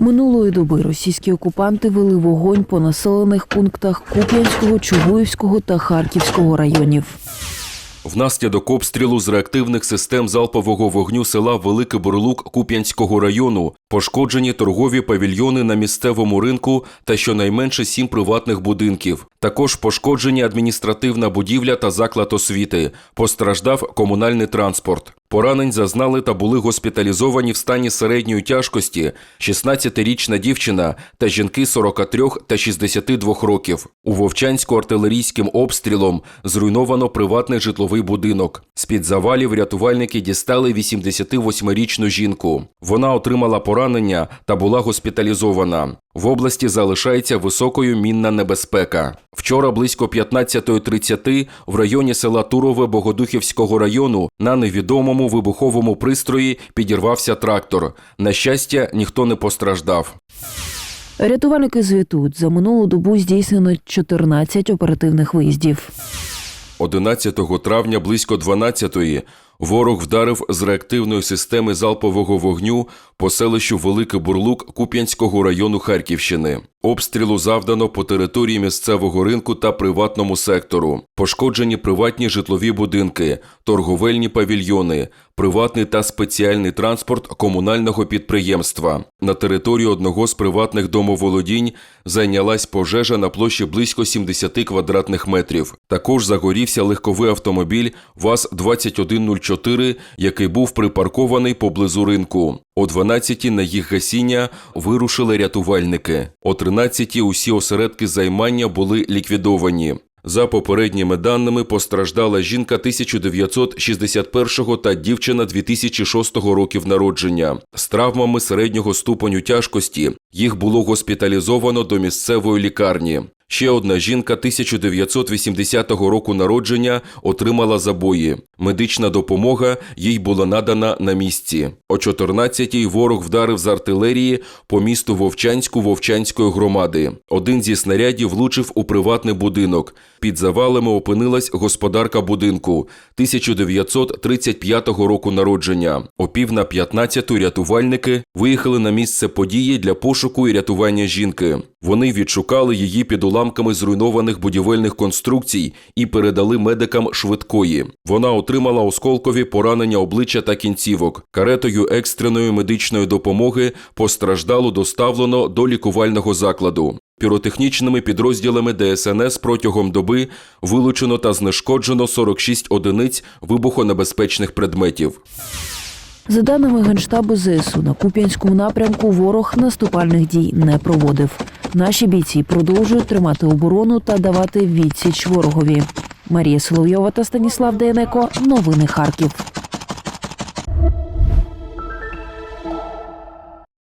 Минулої доби російські окупанти вели вогонь по населених пунктах Куп'янського, Чугуївського та Харківського районів. Внаслідок обстрілу з реактивних систем залпового вогню села Великий Бурлук Куп'янського району пошкоджені торгові павільйони на місцевому ринку та щонайменше сім приватних будинків. Також пошкоджені адміністративна будівля та заклад освіти. Постраждав комунальний транспорт. Поранень зазнали та були госпіталізовані в стані середньої тяжкості 16-річна дівчина та жінки 43 та 62 років. У Вовчанську артилерійським обстрілом зруйновано приватний житловий будинок. З-під завалів рятувальники дістали 88-річну жінку. Вона отримала поранення та була госпіталізована. В області залишається високою мінна небезпека. Вчора близько 15.30 в районі села Турове Богодухівського району на невідомому вибуховому пристрої підірвався трактор. На щастя, ніхто не постраждав. Рятувальники звітують, за минулу добу здійснено 14 оперативних виїздів. 11 травня близько 12-ї ворог вдарив з реактивної системи залпового вогню по селищу Великий Бурлук Куп'янського району Харківщини. Обстрілу завдано по території місцевого ринку та приватному сектору. Пошкоджені приватні житлові будинки, торговельні павільйони, приватний та спеціальний транспорт комунального підприємства. На території одного з приватних домоволодінь зайнялась пожежа на площі близько 70 квадратних метрів. Також загорівся легковий автомобіль ВАЗ-2104, який був припаркований поблизу ринку. О 12-ті на їх гасіння вирушили рятувальники. О 13-ті усі осередки займання були ліквідовані. За попередніми даними постраждала жінка 1961 та дівчина 2006 років народження з травмами середнього ступеню тяжкості. Їх було госпіталізовано до місцевої лікарні. Ще одна жінка 1980 року народження отримала забої. Медична допомога їй була надана на місці. О 14-й ворог вдарив з артилерії по місту Вовчанську Вовчанської громади. Один зі снарядів влучив у приватний будинок. Під завалами опинилась господарка будинку 1935 року народження. О пів на 15 рятувальники виїхали на місце події для пошуку і рятування жінки. Вони відшукали її під уламками зруйнованих будівельних конструкцій і передали медикам швидкої. Вона отримала осколкові поранення обличчя та кінцівок. Каретою екстреної медичної допомоги постраждало доставлено до лікувального закладу. Піротехнічними підрозділами ДСНС протягом доби вилучено та знешкоджено 46 одиниць вибухонебезпечних предметів. За даними Генштабу ЗСУ, на Куп'янському напрямку ворог наступальних дій не проводив. Наші бійці продовжують тримати оборону та давати відсіч ворогові. Марія Соловйова та Станіслав Дейнеко. Новини Харків.